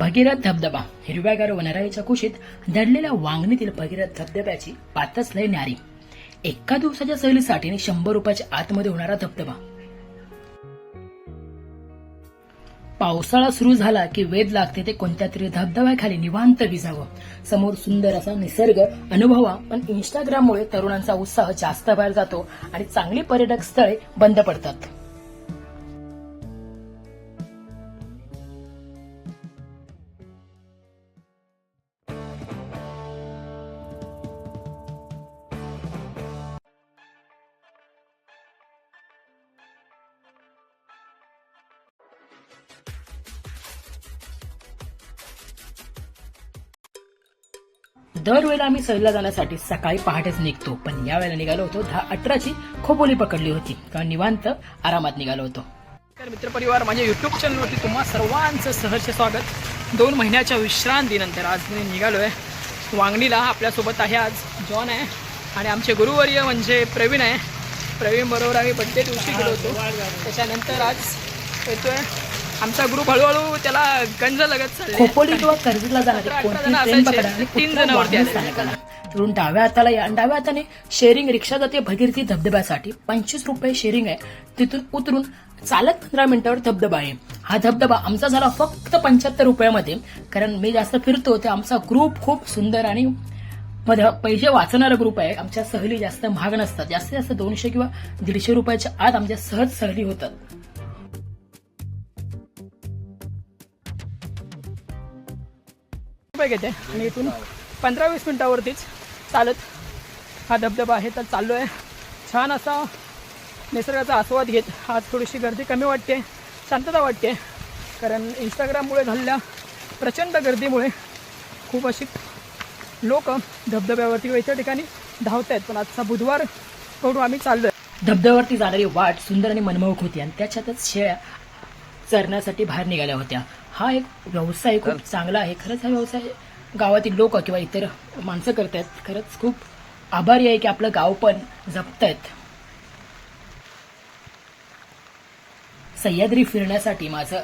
भगीरथ धबधबा हिरव्यागार वनराईच्या कुशीत दडलेल्या वांगणीतील भगीरथ धबधब्याची पातच लय न्यारी. एका दिवसाच्या सहलीसाठी शंभर रुपयाच्या आतमध्ये होणारा धबधबा. पावसाळा सुरू झाला की वेद लागते ते कोणत्या तरी धबधब्याखाली निवांत विजावं. समोर सुंदर असा निसर्ग अनुभवा पण इंस्टाग्राममुळे तरुणांचा उत्साह जास्त बाहेर जातो आणि चांगली पर्यटक स्थळे बंद पडतात. दरवेळेला आम्ही सहलीला जाण्यासाठी सकाळी पहाटेच निघतो. पण यावेळेला निघालो होतो. दहा अठराची खोपोली पकडली होती. कारण निवांत आरामात निघालो होतो. तर मित्रपरिवार माझ्या युट्यूब चॅनलवरती तुम्हा सर्वांचं सहर्ष स्वागत. दोन महिन्याच्या विश्रांतीनंतर आज मी निघालोय. वांगणीला आपल्यासोबत आहे आज जॉन आहे. आणि आमचे गुरुवर्य म्हणजे प्रवीण आहे. प्रवीण बरोबर आम्ही बड्डे दिवशी गेलो होतो. त्याच्यानंतर आज येतोय. आमचा ग्रुप हळूहळू त्याला गंज लगत चालले खोपोली किंवा कर्जतला जाणारी अठरा ट्रेन पकडा. आणि तीन तिकडून डाव्या हाताला या डाव्या हाताने शेअरिंग रिक्षा जाते. भगीरथी धबधब्यासाठी पंचवीस रुपये शेअरिंग आहे. तिथून उतरून चालत पंधरा मिनिटावर धबधबा आहे. हा धबधबा आमचा झाला फक्त पंच्याहत्तर रुपयामध्ये. कारण मी जास्त फिरतो ते आमचा ग्रुप खूप सुंदर आणि मध्ये पैसे वाचणारा ग्रुप आहे. आमच्या सहली जास्त महाग नसतात. जास्तीत जास्त दोनशे किंवा दीडशे रुपयाच्या आत आमच्या सहज सहली होतात. घेते. आणि इथून पंधरा वीस मिनटावरतीच चालत हा धबधबा आहे तर चाललो आहे छान असा निसर्गाचा आस्वाद घेत. आज थोडीशी गर्दी कमी वाटते शांतता वाटते. कारण इंस्टाग्राममुळे झालेल्या प्रचंड गर्दीमुळे खूप अशी लोक धबधब्यावरती किंवा इतर ठिकाणी धावत आहेत पण आजचा बुधवार करून आम्ही चाललो आहे धबधब्यावरती जाणारी वाट सुंदर आणि मनमोहक होती आणि त्याच्यातच शेळ्या चरण्यासाठी बाहेर निघाल्या होत्या. हा एक व्यवसाय खूप चांगला आहे. खरंच हा व्यवसाय गावातील लोक किंवा इतर माणसं करतायत. खरंच खूप आभारी आहे की आपलं गाव पण जपतायत. सह्याद्री फिरण्यासाठी माझं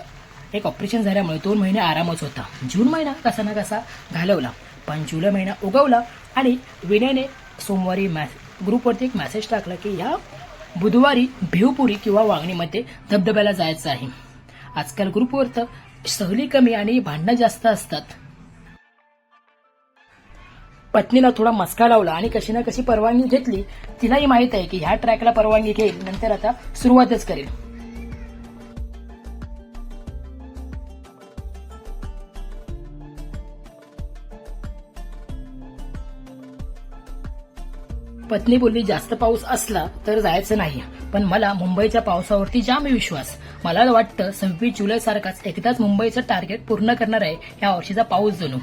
एक ऑपरेशन झाल्यामुळे दोन महिने आरामच होता. जून महिना कसा ना कसा घालवला. पण जुलै महिना उगवला आणि विनयने सोमवारी मॅ ग्रुपवरती एक मेसेज टाकला की या बुधवारी भिवपुरी किंवा वागणीमध्ये धबधब्याला जायचं आहे. आजकाल ग्रुपवर तर सहली कमी आणि भांडणं जास्त असतात. पत्नीला थोडा मस्का लावला आणि कशी ना कशी परवानगी घेतली तिलाही माहीत आहे की ह्या ट्रॅकला परवानगी घेईल नंतर आता सुरुवातच करेल. पत्नी बोलली जास्त पाऊस असला तर जायचं नाही. पण मला मुंबईच्या पावसावरती जाम विश्वास. मला वाटतं सव्वीस जुलै सारखाच एकदाच मुंबईचं टार्गेट पूर्ण करणार आहे या वर्षीचा पाऊस जणू.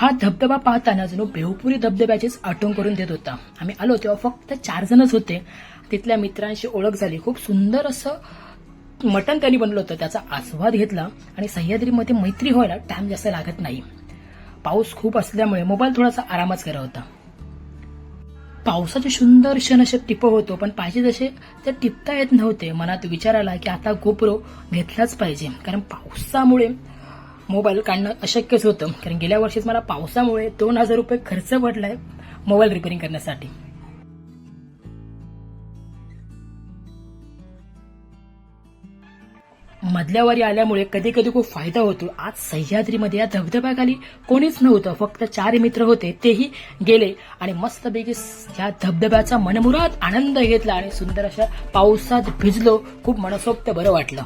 हा धबधबा पाहताना जणू भेवपुरी धबधब्याचीच आठवण करून देत होता. आम्ही आलो तेव्हा फक्त चार जणच होते. तिथल्या मित्रांशी ओळख झाली. खूप सुंदर असं मटण त्यांनी बनलं होतं. त्याचा आस्वाद घेतला आणि सह्याद्रीमध्ये मैत्री व्हायला टाइम जास्त लागत नाही. पाऊस खूप असल्यामुळे मोबाईल थोडासा आरामच करा होता. पावसाचे सुंदर क्षण असे टिप होतो पण पाहिजे जसे ते टिपता येत नव्हते. मनात विचार आला की आता गोप्रो घेतलाच पाहिजे. कारण पावसामुळे मोबाईल काढणं अशक्यच होतं. कारण गेल्या वर्षीच मला पावसामुळे दोन हजार रुपये खर्च पडलाय मोबाईल रिपेअरिंग करण्यासाठी. मधल्यावारी आल्यामुळे कधी कधी खूप फायदा होतो. आज सह्याद्रीमध्ये या धबधब्याखाली कोणीच नव्हतं. फक्त चार मित्र होते तेही गेले आणि मस्तपैकी या धबधब्याचा मनमुराद आनंद घेतला आणि सुंदर अशा पावसात भिजलो. खूप मनसोक्त बरं वाटलं.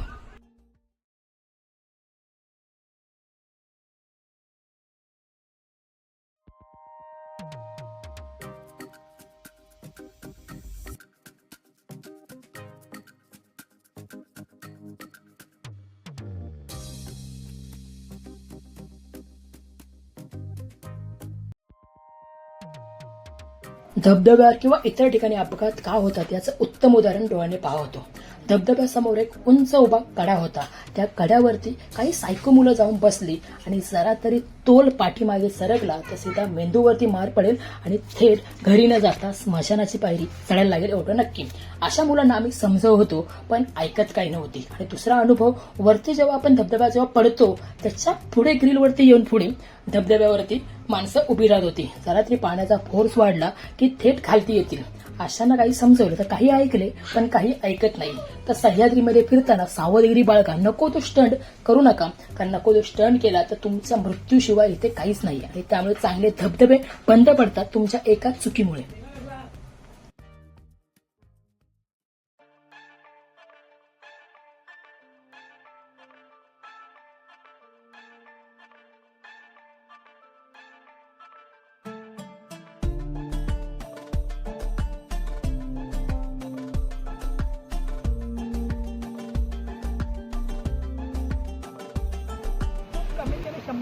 धबधब्यावर किंवा इतर ठिकाणी अपघात का होतात याचं उत्तम उदाहरण डोळ्याने पाहतो धबधब्यासमोर एक उंच उभा कडा होता. त्या कड्यावरती काही सायको मुलं जाऊन बसली आणि जरा तरी तोल पाठीमागे सरकला तर सीधा मेंदूवरती मार पडेल आणि थेट घरी न जाता स्मशानाची पायरी चढायला लागेल एवढं नक्की. अशा मुलांना आम्ही समजव होतो पण ऐकत काही नव्हती. आणि दुसरा अनुभव वरती जेव्हा आपण धबधब्या जेव्हा पडतो त्याच्या पुढे ग्रिलवरती येऊन पुढे धबधब्यावरती माणसं उभी राहत होती. जरा तरी पाण्याचा फोर्स वाढला की थेट खालती येतील. अशांना काही समजवलं तर काही ऐकले पण काही ऐकत नाही. तर सह्याद्रीमध्ये फिरताना सावधगिरी बाळगा. नको तो स्टंट करू नका. कारण नको तो स्टंट केला तर तुमचा मृत्यूशिवाय इथे काहीच नाही आणि त्यामुळे चांगले धबधबे बंद पडतात तुमच्या एका चुकीमुळे.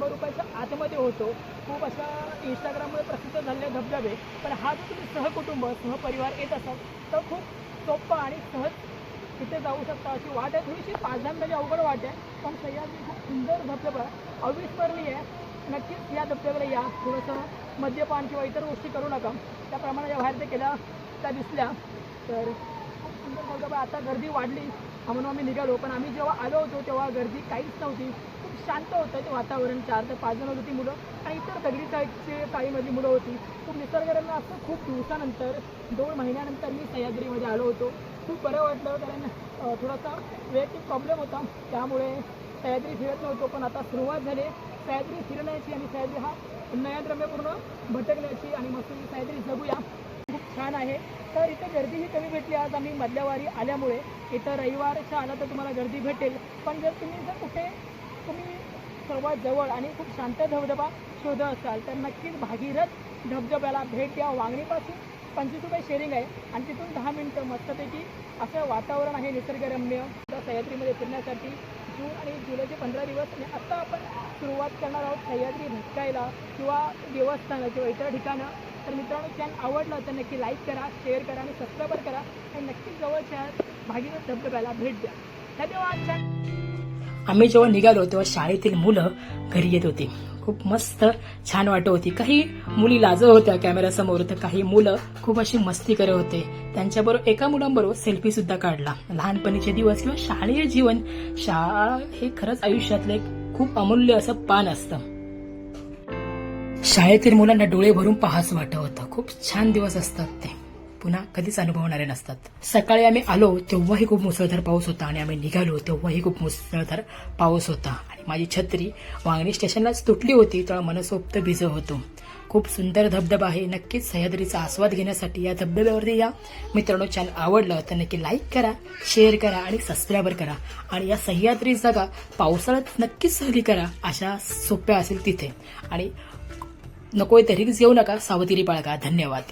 शंभर रुपयाच्या आतमध्ये होतो. खूप अशा इंस्टाग्राममुळे प्रसिद्ध झालेले धबधबे. पण हा जर तुम्ही सहकुटुंब सहपरिवार येत असाल तर खूप सोपं आणि सहज तिथे जाऊ शकता. अशी वाट आहे. थोडीशी पाझांमध्ये अवघड वाट आहे. पण सह्याद्री खूप सुंदर धबधबा आहे अविस्मरणीय आहे. नक्कीच या धबधब्याला या. थोडंसं मद्यपान किंवा इतर गोष्टी करू नका. त्याप्रमाणे या बाहेर ते केल्या त्या दिसल्या. तर खूप सुंदर धबधबा. आता गर्दी वाढली. म्हणून आम्ही निघालो पण आम्ही जेव्हा आलो होतो तेव्हा गर्दी काहीच नव्हती. खूप शांत होतं ते वातावरण चार ते पाच जण होती मुलं आणि इतर दगडी साईडचे काही मुलं होती. खूप निसर्गरम्य असं खूप दिवसानंतर दोन महिन्यानंतर मी सह्याद्रीमध्ये आलो होतो. खूप बरं वाटलं कारण थोडासा वैयक्तिक प्रॉब्लेम होता. त्यामुळे सह्याद्री फिरत नव्हतो पण आता सुरुवात झाली. सह्याद्री फिरण्याची आणि सह्याद्री हा नयनरम्य पूर्ण भटकण्याची आणि मस्त सह्याद्री जगूया. छान आहे. तर इथे गर्दीही कमी भेटली. आज आम्ही मधल्यावारी आल्यामुळे इथं रविवारच्या आला तर तुम्हाला गर्दी भेटेल. पण जर तुम्ही जर कुठे तुम्ही सर्वात जवळ आणि खूप शांत धबधबा शोधत असाल तर नक्कीच भागीरथ धबधब्याला भेट द्या. वांगणीपासून पंचवीस रुपये शेअरिंग आहे. आणि तिथून दहा मिनटं मस्तपैकी असं वातावरण आहे निसर्गरम्य. सह्याद्रीमध्ये फिरण्यासाठी जून आणि जुलैचे पंधरा दिवस आणि आत्ता आपण सुरुवात करणार आहोत सह्याद्री भटकायला किंवा देवस्थानं किंवा इतर ठिकाणं. तर मित्रांनो चॅनल आवडलं तर नक्की लाईक करा शेअर करा आणि सबस्क्राईब करा. आणि नक्की जवळच्या भागीरथ धबधब्याला भेट द्या. धन्यवाद चॅनल आम्ही जेव्हा निघालो तेव्हा शाळेतील मुलं घरी येत होती. खूप मस्त छान वाटत होती. काही मुली लाज होत्या कॅमेऱ्यासमोर तर काही मुलं खूप अशी मस्ती करत होते. त्यांच्याबरोबर एका मुलांबरोबर सेल्फी सुद्धा काढला. लहानपणीचे दिवस किंवा शालेय जीवन शाळा हे खरंच आयुष्यातलं एक खूप अमूल्य असं पान असतं. शाळेतील मुलांना डोळे भरून पाहाच वाटत होतं. खूप छान दिवस असतात ते. पुन्हा कधीच अनुभवणारे नसतात. सकाळी आम्ही आलो तेव्हाही खूप मुसळधार पाऊस होता. आणि आम्ही निघालो तेव्हाही खूप मुसळधार पाऊस होता. आणि माझी छत्री वांगणी स्टेशनलाच तुटली होती तेव्हा मनसोक्त भिज होतो. खूप सुंदर धबधबा आहे. नक्कीच सह्याद्रीचा आस्वाद घेण्यासाठी या धबधब्यावरती या मित्रांनो चॅनल आवडलं तर नक्की लाईक करा शेअर करा आणि सबस्क्राईबर करा. आणि या सह्याद्री जागा पावसाळ्यात नक्कीच सहली करा अशा सोप्या असेल तिथे. आणि नको ते रिक्स घेऊ नका. सावधगिरी बाळगा धन्यवाद.